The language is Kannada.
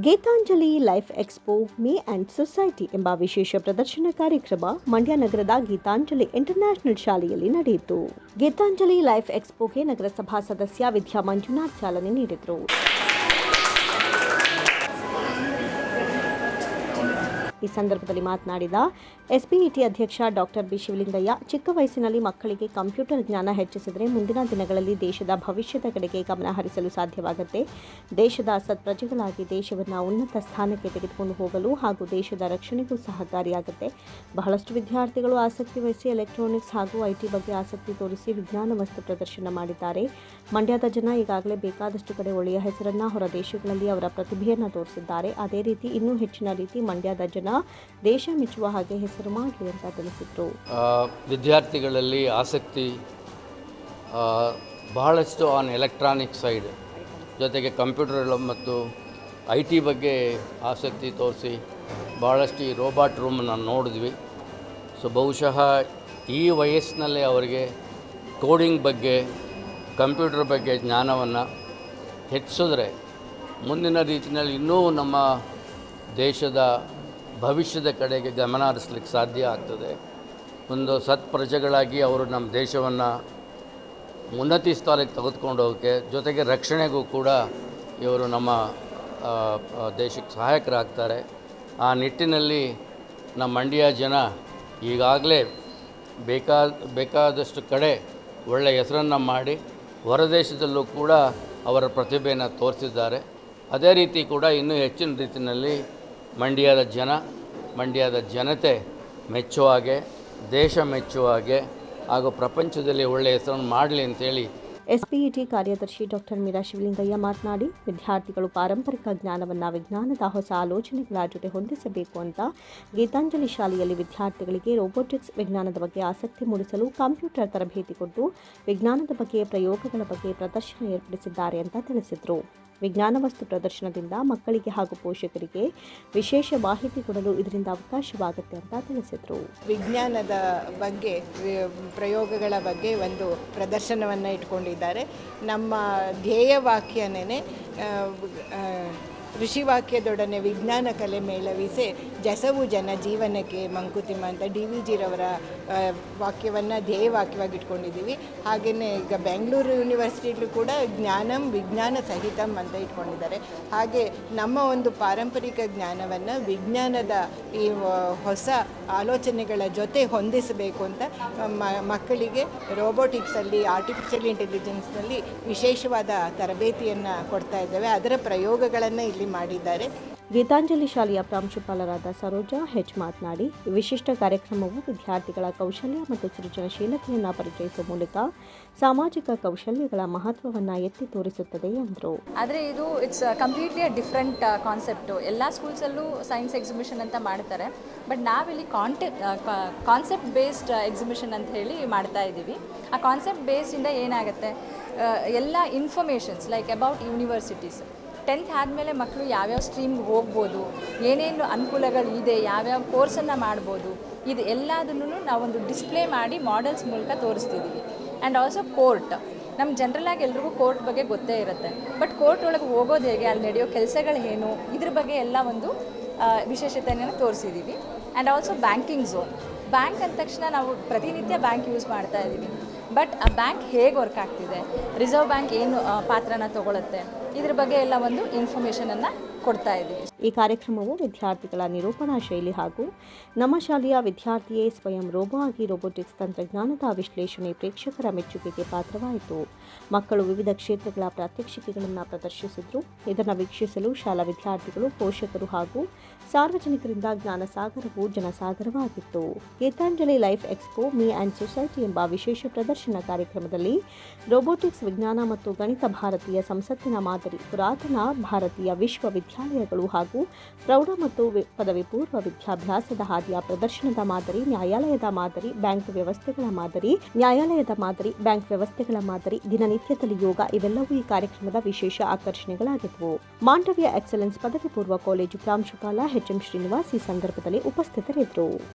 Geethanjali life expo, me and society ಎಂಬ ವಿಶೇಷ ಪ್ರದರ್ಶನ ಕಾರ್ಯಕ್ರಮ ಮಂಡ್ಯ ನಗರದ ಗೀತಾಂಜಲಿ ಇಂಟರ್ನ್ಯಾಷನಲ್ ಶಾಲೆಯಲ್ಲಿ ನಡೆಯಿತು. ಗೀತಾಂಜಲಿ ಲೈಫ್ ಎಕ್ಸ್ಪೋಗೆ ನಗರಸಭಾ ಸದಸ್ಯ ವಿದ್ಯಾ ಮಂಜುನಾಥ್ ಚಾಲನೆ ನೀಡಿದರು. ಈ ಸಂದರ್ಭದಲ್ಲಿ ಮಾತನಾಡಿದ ಎಸ್ಬಿಇಟಿ ಅಧ್ಯಕ್ಷ ಡಾಕ್ಟರ್ ಬಿ ಶಿವಲಿಂಗಯ್ಯ ಚಿಕ್ಕ ವಯಸ್ಸಿನಲ್ಲಿ ಮಕ್ಕಳಿಗೆ ಕಂಪ್ಯೂಟರ್ ಜ್ಞಾನ ಹೆಚ್ಚಿಸಿದರೆ ಮುಂದಿನ ದಿನಗಳಲ್ಲಿ ದೇಶದ ಭವಿಷ್ಯದ ಕಡೆಗೆ ಗಮನ ಹರಿಸಲು ಸಾಧ್ಯವಾಗುತ್ತೆ. ದೇಶದ ಸತ್ಪ್ರಜೆಗಳಾಗಿ ದೇಶವನ್ನು ಉನ್ನತ ಸ್ಥಾನಕ್ಕೆ ತೆಗೆದುಕೊಂಡು ಹೋಗಲು ಹಾಗೂ ದೇಶದ ರಕ್ಷಣೆಗೂ ಸಹಕಾರಿಯಾಗುತ್ತೆ. ಬಹಳಷ್ಟು ವಿದ್ಯಾರ್ಥಿಗಳು ಆಸಕ್ತಿ ವಹಿಸಿ ಎಲೆಕ್ಟ್ರಾನಿಕ್ಸ್ ಹಾಗೂ ಐಟಿ ಬಗ್ಗೆ ಆಸಕ್ತಿ ತೋರಿಸಿ ವಿಜ್ಞಾನ ವಸ್ತು ಪ್ರದರ್ಶನ ಮಾಡಿದ್ದಾರೆ. ಮಂಡ್ಯದ ಜನ ಈಗಾಗಲೇ ಬೇಕಾದಷ್ಟು ಕಡೆ ಒಳ್ಳೆಯ ಹೆಸರನ್ನ ಹೊರ ದೇಶಗಳಲ್ಲಿ ಅವರ ಪ್ರತಿಭೆಯನ್ನು ತೋರಿಸಿದ್ದಾರೆ. ಅದೇ ರೀತಿ ಇನ್ನೂ ಹೆಚ್ಚಿನ ರೀತಿ ಮಂಡ್ಯದ ಜನ ದೇಶ ಮೆಚ್ಚುವ ಹಾಗೆ ಹೆಸರು ಮಾಡಲಿ ಅಂತ ತಿಳಿಸಿದರು. ವಿದ್ಯಾರ್ಥಿಗಳಲ್ಲಿ ಆಸಕ್ತಿ ಬಹಳಷ್ಟು ಆನ್ ಎಲೆಕ್ಟ್ರಾನಿಕ್ ಸೈಡ್ ಜೊತೆಗೆ ಕಂಪ್ಯೂಟರ್ ಮತ್ತು ಐ ಟಿ ಬಗ್ಗೆ ಆಸಕ್ತಿ ತೋರಿಸಿ ಭಾಳಷ್ಟು ಈ ರೋಬಾಟ್ ರೂಮನ್ನು ನೋಡಿದ್ವಿ. ಸೊ ಬಹುಶಃ ಈ ವಯಸ್ಸಿನಲ್ಲೇ ಅವರಿಗೆ ಕೋಡಿಂಗ್ ಬಗ್ಗೆ ಕಂಪ್ಯೂಟರ್ ಬಗ್ಗೆ ಜ್ಞಾನವನ್ನು ಹೆಚ್ಚಿಸಿದ್ರೆ ಮುಂದಿನ ರೀತಿಯಲ್ಲಿ ಇನ್ನೂ ನಮ್ಮ ದೇಶದ ಭವಿಷ್ಯದ ಕಡೆಗೆ ಗಮನ ಹರಿಸ್ಲಿಕ್ಕೆ ಸಾಧ್ಯ ಆಗ್ತದೆ. ಒಂದು ಸತ್ ಪ್ರಜೆಗಳಾಗಿ ಅವರು ನಮ್ಮ ದೇಶವನ್ನು ಉನ್ನತಿ ಸ್ಥಾನಕ್ಕೆ ತೆಗೆದುಕೊಂಡು ಹೋಗೋಕ್ಕೆ, ಜೊತೆಗೆ ರಕ್ಷಣೆಗೂ ಕೂಡ ಇವರು ನಮ್ಮ ದೇಶಕ್ಕೆ ಸಹಾಯಕರಾಗ್ತಾರೆ. ಆ ನಿಟ್ಟಿನಲ್ಲಿ ನಮ್ಮ ಮಂಡ್ಯ ಜನ ಈಗಾಗಲೇ ಬೇಕಾದ ಬೇಕಾದಷ್ಟು ಕಡೆ ಒಳ್ಳೆಯ ಹೆಸರನ್ನು ಮಾಡಿ ಹೊರದೇಶದಲ್ಲೂ ಕೂಡ ಅವರ ಪ್ರತಿಭೆಯನ್ನು ತೋರಿಸಿದ್ದಾರೆ. ಅದೇ ರೀತಿ ಕೂಡ ಇನ್ನೂ ಹೆಚ್ಚಿನ ರೀತಿಯಲ್ಲಿ ಮಂಡ್ಯದ ಜನ, ಮಂಡ್ಯದ ಜನತೆ ಮೆಚ್ಚುವ ಹಾಗೆ, ದೇಶ ಮೆಚ್ಚುವ ಹಾಗೆ, ಹಾಗೂ ಪ್ರಪಂಚದಲ್ಲಿ ಒಳ್ಳೆಯ ಹೆಸರನ್ನು ಮಾಡಲಿ ಅಂತೇಳಿ ಎಸ್ಪಿಇಟಿ ಕಾರ್ಯದರ್ಶಿ ಡಾಕ್ಟರ್ ಮೀರಾ ಶಿವಲಿಂಗಯ್ಯ ಮಾತನಾಡಿ, ವಿದ್ಯಾರ್ಥಿಗಳು ಪಾರಂಪರಿಕ ಜ್ಞಾನವನ್ನು ವಿಜ್ಞಾನದ ಹೊಸ ಆಲೋಚನೆಗಳ ಜೊತೆ ಹೊಂದಿಸಬೇಕು ಅಂತ ಗೀತಾಂಜಲಿ ಶಾಲೆಯಲ್ಲಿ ವಿದ್ಯಾರ್ಥಿಗಳಿಗೆ ರೋಬೋಟಿಕ್ಸ್ ವಿಜ್ಞಾನದ ಬಗ್ಗೆ ಆಸಕ್ತಿ ಮೂಡಿಸಲು ಕಂಪ್ಯೂಟರ್ ತರಬೇತಿ ಕೊಟ್ಟು, ವಿಜ್ಞಾನದ ಬಗ್ಗೆ ಪ್ರಯೋಗಗಳ ಬಗ್ಗೆ ಪ್ರದರ್ಶನ ಏರ್ಪಡಿಸಿದ್ದಾರೆ ಅಂತ ತಿಳಿಸಿದರು. ವಿಜ್ಞಾನ ವಸ್ತು ಪ್ರದರ್ಶನದಿಂದ ಮಕ್ಕಳಿಗೆ ಹಾಗೂ ಪೋಷಕರಿಗೆ ವಿಶೇಷ ಮಾಹಿತಿ ಕೊಡಲು ಇದರಿಂದ ಅವಕಾಶವಾಗುತ್ತೆ ಅಂತ ತಿಳಿಸಿದರು. ವಿಜ್ಞಾನದ ಬಗ್ಗೆ ಪ್ರಯೋಗಗಳ ಬಗ್ಗೆ ಒಂದು ಪ್ರದರ್ಶನವನ್ನು ಇಟ್ಕೊಂಡಿದ್ದಾರೆ. ನಮ್ಮ ಧ್ಯೇಯವಾಕ್ಯನೇ ಋಷಿವಾಕ್ಯದೊಡನೆ ವಿಜ್ಞಾನ ಕಲೆ ಮೇಳವಿಸಿ ಜಸವು ಜನ ಜೀವನಕ್ಕೆ ಮಂಕುತಿಮ್ಮ ಅಂತ ಡಿ ವಿ ಜಿರವರ ವಾಕ್ಯವನ್ನು ಧ್ಯೇಯವಾಕ್ಯವಾಗಿ ಇಟ್ಕೊಂಡಿದ್ದೀವಿ. ಹಾಗೆಯೇ ಈಗ ಬೆಂಗಳೂರು ಯೂನಿವರ್ಸಿಟಿಲೂ ಕೂಡ ಜ್ಞಾನಂ ವಿಜ್ಞಾನ ಸಹಿತಂ ಅಂತ ಇಟ್ಕೊಂಡಿದ್ದಾರೆ. ಹಾಗೆ ನಮ್ಮ ಒಂದು ಪಾರಂಪರಿಕ ಜ್ಞಾನವನ್ನು ವಿಜ್ಞಾನದ ಈ ಹೊಸ ಆಲೋಚನೆಗಳ ಜೊತೆ ಹೊಂದಿಸಬೇಕು ಅಂತ ಮಕ್ಕಳಿಗೆ ರೋಬೋಟಿಕ್ಸಲ್ಲಿ ಆರ್ಟಿಫಿಷಿಯಲ್ ಇಂಟೆಲಿಜೆನ್ಸ್ನಲ್ಲಿ ವಿಶೇಷವಾದ ತರಬೇತಿಯನ್ನು ಕೊಡ್ತಾ ಇದ್ದೇವೆ. ಅದರ ಪ್ರಯೋಗಗಳನ್ನು ಇಲ್ಲಿ ಮಾಡಿದ್ದಾರೆ. ಗೀತಾಂಜಲಿ ಶಾಲೆಯ ಪ್ರಾಂಶುಪಾಲರಾದ ಸರೋಜಾ ಹೆಚ್ ಮಾತನಾಡಿ ವಿಶಿಷ್ಟ ಕಾರ್ಯಕ್ರಮವು ವಿದ್ಯಾರ್ಥಿಗಳ ಕೌಶಲ್ಯ ಮತ್ತು ಸೃಜನಶೀಲತೆಯನ್ನು ಪರಿಚಯಿಸುವ ಮೂಲಕ ಸಾಮಾಜಿಕ ಕೌಶಲ್ಯಗಳ ಮಹತ್ವವನ್ನು ಎತ್ತಿ ತೋರಿಸುತ್ತದೆ ಎಂದರು. ಆದರೆ ಇದು ಇಟ್ಸ್ ಕಂಪ್ಲೀಟ್ಲಿ ಡಿಫ್ರೆಂಟ್ ಕಾನ್ಸೆಪ್ಟು ಎಲ್ಲ ಸ್ಕೂಲ್ಸಲ್ಲೂ ಸೈನ್ಸ್ ಎಕ್ಸಿಬಿಷನ್ ಅಂತ ಮಾಡ್ತಾರೆ. ಬಟ್ ನಾವಿಲ್ಲಿ ಕಾಂಟೆ ಕಾನ್ಸೆಪ್ಟ್ ಬೇಸ್ಡ್ ಎಕ್ಸಿಬಿಷನ್ ಅಂತ ಹೇಳಿ ಮಾಡ್ತಾ ಇದ್ದೀವಿ. ಆ ಕಾನ್ಸೆಪ್ಟ್ ಬೇಸ್ಡಿಂದ ಏನಾಗುತ್ತೆ? ಎಲ್ಲ informations like about universities tenth ಆದಮೇಲೆ ಮಕ್ಕಳು ಯಾವ್ಯಾವ ಸ್ಟ್ರೀಮ್ಗೆ ಹೋಗ್ಬೋದು, ಏನೇನು ಅನುಕೂಲಗಳು ಇದೆ, ಯಾವ್ಯಾವ ಕೋರ್ಸನ್ನು ಮಾಡ್ಬೋದು, ಇದು ಎಲ್ಲದನ್ನು ನಾವೊಂದು ಡಿಸ್ಪ್ಲೇ ಮಾಡಿ ಮಾಡೆಲ್ಸ್ ಮೂಲಕ ತೋರಿಸ್ತಿದ್ದೀವಿ ಆ್ಯಂಡ್ ಆಲ್ಸೋ ಕೋರ್ಟ್ ನಮ್ಮ ಜನರಲಾಗಿ ಎಲ್ರಿಗೂ ಕೋರ್ಟ್ ಬಗ್ಗೆ ಗೊತ್ತೇ ಇರುತ್ತೆ. ಬಟ್ ಕೋರ್ಟ್ ಒಳಗೆ ಹೋಗೋದು ಹೇಗೆ, ಅಲ್ಲಿ ನಡೆಯೋ ಕೆಲಸಗಳು ಏನು, ಇದ್ರ ಬಗ್ಗೆ ಎಲ್ಲ ಒಂದು ವಿಶೇಷತೆಯನ್ನು ತೋರಿಸಿದ್ದೀವಿ and also banking zone bank ಅಂದ ತಕ್ಷಣ ನಾವು ಪ್ರತಿನಿತ್ಯ ಬ್ಯಾಂಕ್ ಯೂಸ್ ಮಾಡ್ತಾ ಇದ್ದೀವಿ ಬಟ್ ಆ ಬ್ಯಾಂಕ್ ಹೇಗೆ ವರ್ಕ್ ಆಗ್ತಿದೆ? ರಿಸರ್ವ್ ಬ್ಯಾಂಕ್ ಏನು ಪಾತ್ರನ ತಗೊಳುತ್ತೆ? ಇದ್ರ ಬಗ್ಗೆ ಎಲ್ಲ ಒಂದು ಇನ್ಫಾರ್ಮೇಷನನ್ನು ಕೊಡ್ತಾ ಇದ್ದೀವಿ. ಈ ಕಾರ್ಯಕ್ರಮವು ವಿದ್ಯಾರ್ಥಿಗಳ ನಿರೂಪಣಾ ಶೈಲಿ ಹಾಗೂ ನಮ್ಮ ಶಾಲೆಯ ವಿದ್ಯಾರ್ಥಿಯೇ ಸ್ವಯಂ ರೋಬೋ ಆಗಿ ರೋಬೋಟಿಕ್ಸ್ ತಂತ್ರಜ್ಞಾನದ ವಿಶ್ಲೇಷಣೆ ಪ್ರೇಕ್ಷಕರ ಮೆಚ್ಚುಗೆಗೆ ಪಾತ್ರವಾಯಿತು. ಮಕ್ಕಳು ವಿವಿಧ ಕ್ಷೇತ್ರಗಳ ಪ್ರಾತ್ಯಕ್ಷಿಕೆಗಳನ್ನು ಪ್ರದರ್ಶಿಸಿದ್ರು. ಇದನ್ನು ವೀಕ್ಷಿಸಲು ಶಾಲಾ ವಿದ್ಯಾರ್ಥಿಗಳು, ಪೋಷಕರು ಹಾಗೂ ಸಾರ್ವಜನಿಕರಿಂದ ಜ್ಞಾನ ಸಾಗರವು ಜನಸಾಗರವಾಗಿತ್ತು. Geethanjali life expo, me and society ಎಂಬ ವಿಶೇಷ ಪ್ರದರ್ಶನ ಕಾರ್ಯಕ್ರಮದಲ್ಲಿ ರೋಬೋಟಿಕ್ಸ್ ವಿಜ್ಞಾನ ಮತ್ತು ಗಣಿತ ಭಾರತೀಯ ಸಂಸತ್ತಿನ ಮಾದರಿ ಪುರಾತನ ಭಾರತೀಯ ವಿಶ್ವವಿದ್ಯಾಲಯಗಳು ಹಾಗೂ ಪ್ರೌಢ ಮತ್ತು ಪದವಿ ಪೂರ್ವ ವಿದ್ಯಾಭ್ಯಾಸದ ಹಾದಿಯ ಪ್ರದರ್ಶನದ ಮಾದರಿ, ನ್ಯಾಯಾಲಯದ ಮಾದರಿ, ಬ್ಯಾಂಕ್ ವ್ಯವಸ್ಥೆಗಳ ಮಾದರಿ, ನ್ಯಾಯಾಲಯದ ಮಾದರಿ, ಬ್ಯಾಂಕ್ ವ್ಯವಸ್ಥೆಗಳ ಮಾದರಿ, ದಿನನಿತ್ಯದಲ್ಲಿ ಯೋಗ ಇವೆಲ್ಲವೂ ಈ ಕಾರ್ಯಕ್ರಮದ ವಿಶೇಷ ಆಕರ್ಷಣೆಗಳಾಗಿದ್ದವು. ಮಾಂಡವ್ಯ ಎಕ್ಸಲೆನ್ಸ್ ಪದವಿ ಪೂರ್ವ ಕಾಲೇಜು ಪ್ರಾಂಶುಪಾಲ ಎಚ್ ಎಂ ಶ್ರೀನಿವಾಸ್ ಈ ಸಂದರ್ಭದಲ್ಲಿ ಉಪಸ್ಥಿತರಿದ್ದರು.